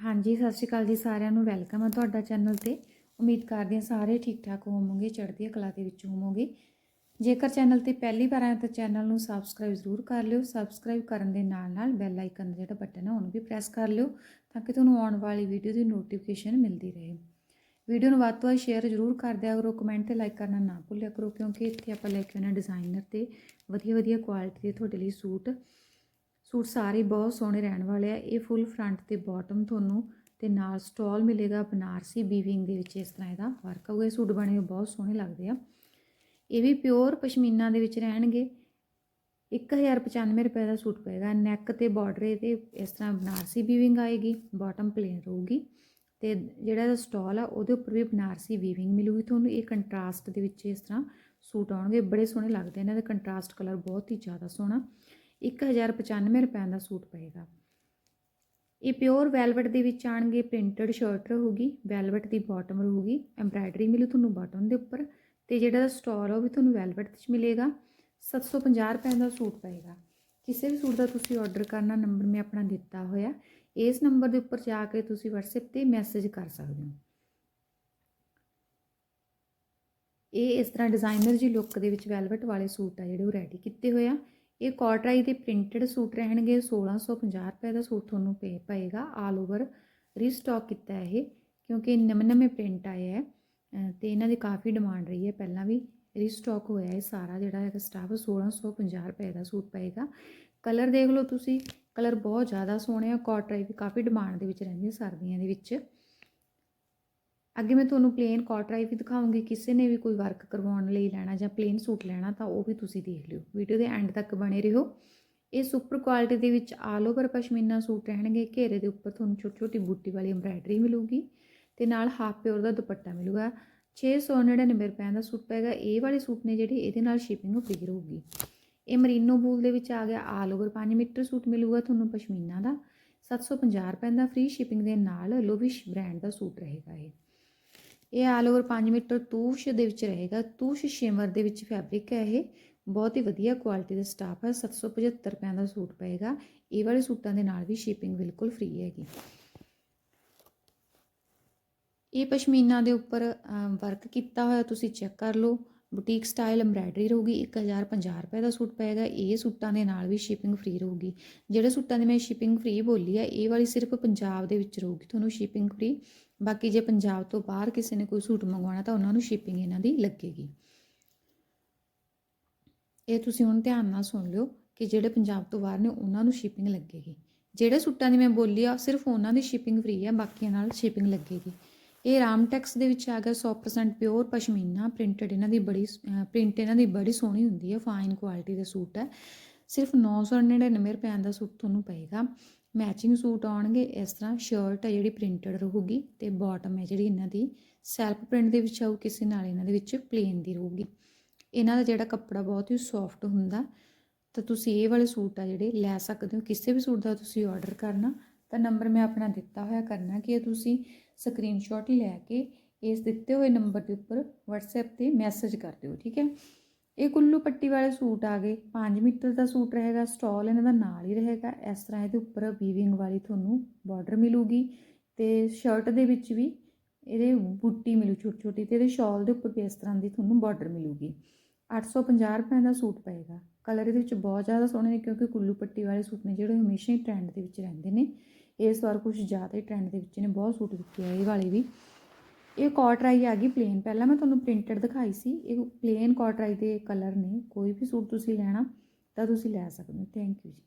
ਹਾਂਜੀ, ਸਤਿ ਸ਼੍ਰੀ ਅਕਾਲ ਜੀ ਸਾਰਿਆਂ ਨੂੰ। ਵੈਲਕਮ ਆ ਤੁਹਾਡਾ ਚੈਨਲ ਤੇ। ਉਮੀਦ ਕਰਦੇ ਹਾਂ ਸਾਰੇ ਠੀਕ ਠਾਕ ਹੋਵੋਗੇ, ਚੜ੍ਹਦੀ ਕਲਾ ਦੇ ਵਿੱਚ ਹੋਵੋਗੇ। ਜੇਕਰ ਚੈਨਲ ਤੇ ਪਹਿਲੀ ਵਾਰ ਆਏ ਤਾਂ ਚੈਨਲ ਨੂੰ ਸਬਸਕ੍ਰਾਈਬ ਜ਼ਰੂਰ ਕਰ ਲਿਓ। ਸਬਸਕ੍ਰਾਈਬ ਕਰਨ ਦੇ ਨਾਲ ਨਾਲ ਬੈਲ ਆਈਕਨ ਦਾ ਜਿਹੜਾ ਬਟਨ ਹੈ ਉਹਨੂੰ ਵੀ ਪ੍ਰੈਸ ਕਰ ਲਿਓ ਤਾਂ ਕਿ ਤੁਹਾਨੂੰ ਆਉਣ ਵਾਲੀ ਵੀਡੀਓ ਦੀ ਨੋਟੀਫਿਕੇਸ਼ਨ ਮਿਲਦੀ ਰਹੇ। ਵੀਡੀਓ ਨੂੰ ਵੱਧ ਤੋਂ ਵੱਧ ਸ਼ੇਅਰ ਜ਼ਰੂਰ ਕਰ ਦਿਆ ਕਰੋ। ਕਮੈਂਟ ਤੇ ਲਾਈਕ ਕਰਨਾ ਨਾ ਭੁੱਲਿਆ ਕਰੋ ਕਿਉਂਕਿ ਇੱਥੇ ਆਪਾਂ ਲੈ ਕੇ ਆਉਣਾ ਡਿਜ਼ਾਈਨਰ ਤੇ ਵਧੀਆ ਵਧੀਆ ਕੁਆਲਿਟੀ ਦੇ ਤੁਹਾਡੇ ਲਈ ਸੂਟ ਸੂਟ ਸਾਰੇ ਬਹੁਤ ਸੋਹਣੇ ਰਹਿਣ ਵਾਲੇ ਆ। ਇਹ ਫੁੱਲ ਫਰੰਟ ਤੇ ਬਾਟਮ ਤੁਹਾਨੂੰ ਤੇ ਨਾਲ ਸਟਾਲ ਮਿਲੇਗਾ ਬਨਾਰਸੀ ਵੀਵਿੰਗ ਦੇ ਵਿੱਚ ਇਸ ਤਰ੍ਹਾਂ ਇਹਦਾ ਵਰਕ ਹੋਊਗਾ ਇਹ ਸੂਟ ਬਣੇ ਹੋਏ ਬਹੁਤ ਸੋਹਣੇ ਲੱਗਦੇ ਆ। ਇਹ ਵੀ ਪਿਓਰ ਪਸ਼ਮੀਨਾ ਦੇ ਵਿੱਚ ਰਹਿਣਗੇ। 1095 ਰੁਪਏ ਦਾ ਸੂਟ ਪਏਗਾ। ਨੈਕ ਤੇ ਬਾਰਡਰ ਇਹਦੇ ਇਸ ਤਰ੍ਹਾਂ ਬਨਾਰਸੀ ਵੀਵਿੰਗ ਆਏਗੀ ਬਾਟਮ ਪਲੇਨ ਰਹੂਗੀ ਤੇ ਜਿਹੜਾ ਇਹਦਾ ਸਟਾਲ ਆ, ਉਹਦੇ ਉੱਪਰ ਵੀ ਬਨਾਰਸੀ ਵੀਵਿੰਗ ਮਿਲੂਗੀ। ਤੁਹਾਨੂੰ ਇਹ ਕੰਟਰਾਸਟ ਦੇ ਵਿੱਚ ਇਸ ਤਰ੍ਹਾਂ ਸੂਟ ਆਉਣਗੇ। ਬੜੇ ਸੋਹਣੇ ਲੱਗਦੇ ਇਹਨਾਂ ਦਾ ਕੰਟਰਾਸਟ ਕਲਰ ਬਹੁਤ ਹੀ ਜ਼ਿਆਦਾ ਸੋਹਣਾ। 1095 ਰੁਪਏ ਦਾ ਸੂਟ ਪਏਗਾ। ਇਹ ਪਿਓਰ ਵੈਲਵਟ ਦੇ ਵਿੱਚ ਆਣਗੇ ਪ੍ਰਿੰਟਡ ਸ਼ਰਟ ਰਹੂਗੀ, ਵੈਲਵਟ ਦੀ ਬਾਟਮ ਰਹੂਗੀ, ਐਮਬ੍ਰਾਇਡਰੀ ਮਿਲੂ ਤੁਹਾਨੂੰ ਬਾਟਮ ਦੇ ਉੱਪਰ ਤੇ ਜਿਹੜਾ ਦਾ ਸਟਾਲ ਉਹ ਵੀ ਤੁਹਾਨੂੰ ਵੈਲਵਟ ਵਿੱਚ ਮਿਲੇਗਾ। 750 ਰੁਪਏ ਦਾ ਸੂਟ ਪਏਗਾ। ਕਿਸੇ ਵੀ ਸੂਟ ਦਾ ਤੁਸੀਂ ਆਰਡਰ ਕਰਨਾ, ਨੰਬਰ ਮੈਂ ਆਪਣਾ ਦਿੱਤਾ ਹੋਇਆ। ਇਸ ਨੰਬਰ ਦੇ ਉੱਪਰ ਜਾ ਕੇ ਤੁਸੀਂ WhatsApp ਤੇ ਮੈਸੇਜ ਕਰ ਸਕਦੇ ਹੋ। ਇਹ ਇਸ ਤਰ੍ਹਾਂ ਡਿਜ਼ਾਈਨਰ ਜੀ ਲੁੱਕ ਦੇ ਵਿੱਚ ਵੈਲਵਟ ਵਾਲੇ ਸੂਟ ਆ ਜਿਹੜੇ ਉਹ ਰੈਡੀ ਕੀਤੇ ਹੋਏ ਆ। ਇਹ ਕੋਟਰਾਈ ਦੇ ਪ੍ਰਿੰਟਡ ਸੂਟ ਰਹਿਣਗੇ 1650 ਰੁਪਏ ਦਾ ਸੂਟ ਤੁਹਾਨੂੰ ਪੇ ਪਏਗਾ ਆਲ ਓਵਰ ਰੀਸਟਾਕ ਕੀਤਾ ਹੈ ਇਹ, ਕਿਉਂਕਿ ਨਵੇਂ ਨਵੇਂ ਪ੍ਰਿੰਟ ਆਏ ਹੈ, ਅਹ ਤੇ ਇਹਨਾਂ ਦੀ ਕਾਫੀ ਡਿਮਾਂਡ ਰਹੀ ਹੈ, ਪਹਿਲਾਂ ਵੀ ਰੀਸਟਾਕ ਹੋਇਆ ਹੈ ਸਾਰਾ ਜਿਹੜਾ ਹੈਗਾ ਸਟਾਫ 1650 ਰੁਪਏ ਦਾ ਸੂਟ ਪਏਗਾ। ਕਲਰ ਦੇਖ ਲਓ ਤੁਸੀਂ ਕਲਰ ਬਹੁਤ ਜ਼ਿਆਦਾ ਸੋਹਣੇ ਆ, ਕੋਟਰਾਈ ਵੀ ਕਾਫੀ ਡਿਮਾਂਡ ਦੇ ਵਿੱਚ ਰਹਿੰਦੀ ਸਰਦੀਆਂ ਦੇ ਵਿੱਚ। ਅੱਗੇ ਮੈਂ ਤੁਹਾਨੂੰ ਪਲੇਨ ਕਾਟਰਾਈ ਵੀ ਦਿਖਾਉਂਗੀ, ਕਿਸੇ ਨੇ ਵੀ ਕੋਈ ਵਰਕ ਕਰਵਾਉਣ ਲਈ ਲੈਣਾ ਜਾਂ ਪਲੇਨ ਸੂਟ ਲੈਣਾ ਤਾਂ ਉਹ ਵੀ ਤੁਸੀਂ ਦੇਖ ਲਿਓ। ਵੀਡੀਓ ਦੇ ਐਂਡ ਤੱਕ ਬਣੇ ਰਹੋ। ਇਹ ਸੁਪਰ ਕੁਆਲਿਟੀ ਦੇ ਵਿੱਚ ਆਲ ਓਵਰ ਪਸ਼ਮੀਨਾ ਸੂਟ ਰਹਿਣਗੇ, ਘੇਰੇ ਦੇ ਉੱਪਰ ਤੁਹਾਨੂੰ ਛੋਟੀ ਛੋਟੀ ਬੂਟੀ ਵਾਲੀ ਐਮਬ੍ਰਾਇਡਰੀ ਮਿਲੂਗੀ ਤੇ ਨਾਲ ਹਾਫ ਪਿਓਰ ਦਾ ਦੁਪੱਟਾ ਮਿਲੂਗਾ। 699 ਰੁਪਏ ਦਾ ਸੂਟ ਪਏਗਾ ਇਹ ਵਾਲੇ ਸੂਟ ਨੇ ਜਿਹੜੇ ਇਹਦੇ ਨਾਲ ਸ਼ਿਪਿੰਗ ਫ੍ਰੀ ਰਹੂਗੀ। ਇਹ ਮਰੀਨੋ ਬੂਲ ਦੇ ਵਿੱਚ ਆ ਗਿਆ ਆਲ ਓਵਰ 5 ਮੀਟਰ ਸੂਟ ਮਿਲੂਗਾ ਤੁਹਾਨੂੰ ਪਸ਼ਮੀਨਾ ਦਾ 750 ਰੁਪਏ ਦਾ ਫ੍ਰੀ ਸ਼ਿਪਿੰਗ ਦੇ ਨਾਲ ਲੋਵਿਸ਼ ਬ੍ਰਾਂਡ ਦਾ ਸੂਟ ਰਹੇਗਾ ਇਹ। ਇਹ ਆਲ ਓਵਰ 5 ਮੀਟਰ ਤੂਸ਼ ਦੇ ਵਿੱਚ ਰਹੇਗਾ। ਤੂਸ਼ ਸ਼ਿਮਰ ਦੇ ਵਿੱਚ ਫੈਬਰਿਕ ਹੈ ਇਹ। ਬਹੁਤ ਹੀ ਵਧੀਆ ਕੁਆਲਿਟੀ ਦਾ ਸਟਾਫ ਹੈ 775 ਰੁਪਏ ਦਾ ਸੂਟ ਪਏਗਾ। ਇਹ ਵਾਲੇ ਸੂਟਾਂ ਦੇ ਨਾਲ ਵੀ ਸ਼ਿਪਿੰਗ ਬਿਲਕੁਲ ਫ੍ਰੀ ਹੈਗੀ। ਇਹ ਪਸ਼ਮੀਨਾ ਦੇ ਉੱਪਰ ਵਰਕ ਕੀਤਾ ਹੋਇਆ ਤੁਸੀਂ ਚੈੱਕ ਕਰ ਲਓ। ਬੁਟੀਕ ਸਟਾਈਲ ਐਮਬ੍ਰਾਇਡਰੀ ਰਹੂਗੀ 1050 ਰੁਪਏ ਦਾ ਸੂਟ ਪਏਗਾ, ਇਹ ਸੂਟਾਂ ਦੇ ਨਾਲ ਵੀ ਸ਼ਿਪਿੰਗ ਫ੍ਰੀ ਰਹੂਗੀ। ਜਿਹੜੇ ਸੂਟਾਂ ਦੀ ਮੈਂ ਸ਼ਿਪਿੰਗ ਫ੍ਰੀ ਬੋਲੀ ਆ, ਇਹ ਵਾਲੀ ਸਿਰਫ ਪੰਜਾਬ ਦੇ ਵਿੱਚ ਰਹੂਗੀ, ਤੁਹਾਨੂੰ ਸ਼ਿਪਿੰਗ ਫ੍ਰੀ। ਬਾਕੀ ਜੇ ਪੰਜਾਬ ਤੋਂ ਬਾਹਰ ਕਿਸੇ ਨੇ ਕੋਈ ਸੂਟ ਮੰਗਵਾਉਣਾ, ਤਾਂ ਉਹਨਾਂ ਨੂੰ ਸ਼ਿਪਿੰਗ ਇਹਨਾਂ ਦੀ ਲੱਗੇਗੀ। ਇਹ ਤੁਸੀਂ ਹੁਣ ਧਿਆਨ ਨਾਲ ਸੁਣ ਲਿਓ ਕਿ ਜਿਹੜੇ ਪੰਜਾਬ ਤੋਂ ਬਾਹਰ ਨੇ, ਉਹਨਾਂ ਨੂੰ ਸ਼ਿਪਿੰਗ ਲੱਗੇਗੀ। ਜਿਹੜੇ ਸੂਟਾਂ ਦੀ ਮੈਂ ਬੋਲੀ ਆ, ਸਿਰਫ ਉਹਨਾਂ ਦੀ ਸ਼ਿਪਿੰਗ ਫ੍ਰੀ ਆ, ਬਾਕੀਆਂ ਨਾਲ ਸ਼ਿਪਿੰਗ ਲੱਗੇਗੀ। ਇਹ ਰਾਮਟੈਕਸ ਦੇ ਵਿੱਚ ਆ ਗਿਆ 100% ਪਿਓਰ ਪਸ਼ਮੀਨਾ ਪ੍ਰਿੰਟਡ ਇਹਨਾਂ ਦੀ ਬੜੀ ਪ੍ਰਿੰਟ ਇਹਨਾਂ ਦੀ ਬੜੀ ਸੋਹਣੀ ਹੁੰਦੀ ਹੈ ਫਾਈਨ ਕੁਆਲਿਟੀ ਦਾ ਸੂਟ ਹੈ। ਸਿਰਫ 999 ਰੁਪਏ ਦਾ ਸੂਟ ਤੁਹਾਨੂੰ ਪਏਗਾ। ਮੈਚਿੰਗ ਸੂਟ ਆਉਣਗੇ, ਇਸ ਤਰ੍ਹਾਂ ਸ਼ਰਟ ਹੈ ਜਿਹੜੀ ਪ੍ਰਿੰਟਡ ਰਹੂਗੀ ਤੇ ਬਾਟਮ ਹੈ ਜਿਹੜੀ ਇਹਨਾਂ ਦੀ ਸੈਲਫ ਪ੍ਰਿੰਟ ਦੇ ਵਿੱਚ ਆਊ, ਕਿਸੇ ਨਾਲ ਇਹਨਾਂ ਦੇ ਵਿੱਚ ਪਲੇਨ ਦੀ ਰਹੂਗੀ। ਇਹਨਾਂ ਦਾ ਜਿਹੜਾ ਕੱਪੜਾ ਬਹੁਤ ਹੀ ਸੌਫਟ ਹੁੰਦਾ, ਤਾਂ ਤੁਸੀਂ ਇਹ ਵਾਲੇ ਸੂਟ ਆ ਜਿਹੜੇ ਲੈ ਸਕਦੇ ਹੋ। ਕਿਸੇ ਵੀ ਸੂਟ ਦਾ ਤੁਸੀਂ ਆਰਡਰ ਕਰਨਾ, ਤਾਂ ਨੰਬਰ ਮੈਂ ਆਪਣਾ ਦਿੱਤਾ ਹੋਇਆ ਕਰਨਾ ਕਿ ਤੁਸੀਂ ਸਕਰੀਨਸ਼ਾਟ ਲੈ ਕੇ ਇਸ ਦਿੱਤੇ ਹੋਏ ਨੰਬਰ ਦੇ ਉੱਪਰ WhatsApp ਤੇ ਮੈਸੇਜ ਕਰ ਦਿਓ, ਠੀਕ ਹੈ? ਇਹ ਕੁੱਲੂ ਪੱਟੀ ਵਾਲੇ ਸੂਟ ਆ ਗਏ। 5 ਮੀਟਰ ਦਾ ਸੂਟ ਰਹੇਗਾ ਸਟਾਲ ਇਹਨਾਂ ਦਾ ਨਾਲ ਹੀ ਰਹੇਗਾ। ਇਸ ਤਰ੍ਹਾਂ ਇਹਦੇ ਉੱਪਰ ਵੀਵਿੰਗ ਵਾਲੀ ਤੁਹਾਨੂੰ ਬਾਰਡਰ ਮਿਲੂਗੀ ਤੇ ਸ਼ਰਟ ਦੇ ਵਿੱਚ ਵੀ ਇਹਦੇ ਬੁੱਟੀ ਮਿਲੂ ਛੋਟੀ ਛੋਟੀ ਤੇ ਇਹਦੇ ਸ਼ਾਲ ਦੇ ਉੱਪਰ ਵੀ ਇਸ ਤਰ੍ਹਾਂ ਦੀ ਤੁਹਾਨੂੰ ਬਾਰਡਰ ਮਿਲੂਗੀ। 850 ਰੁਪਏ ਦਾ ਸੂਟ ਪਏਗਾ। ਕਲਰ ਇਹਦੇ ਵਿੱਚ ਬਹੁਤ ਜ਼ਿਆਦਾ ਸੋਹਣੇ ਨੇ ਕਿਉਂਕਿ ਕੁੱਲੂ ਪੱਟੀ ਵਾਲੇ ਸੂਟ ਨੇ ਜਿਹੜੇ ਹਮੇਸ਼ਾ ਹੀ ਟ੍ਰੈਂਡ ਦੇ ਵਿੱਚ ਰਹਿੰਦੇ ਨੇ। ਇਸ ਵਾਰ ਕੁਝ ਜ਼ਿਆਦਾ ਹੀ ਟ੍ਰੈਂਡ ਦੇ ਵਿੱਚ ਨੇ, ਬਹੁਤ ਸੂਟ ਦਿੱਤੇ ਆ ਇਹ ਵਾਲੇ ਵੀ। ਇਹ ਕਾਟਰਾਈ ਆ ਗਈ ਪਲੇਨ ਪਹਿਲਾਂ ਮੈਂ ਤੁਹਾਨੂੰ ਪ੍ਰਿੰਟਡ ਦਿਖਾਈ ਸੀ, ਇਹ ਪਲੇਨ ਕਾਟਰਾਈ ਦੇ ਕਲਰ ਨੇ, ਕੋਈ ਵੀ ਸੂਟ ਤੁਸੀਂ ਲੈਣਾ ਤਾਂ ਤੁਸੀਂ ਲੈ ਸਕਦੇ ਹੋ। ਥੈਂਕ ਯੂ ਜੀ।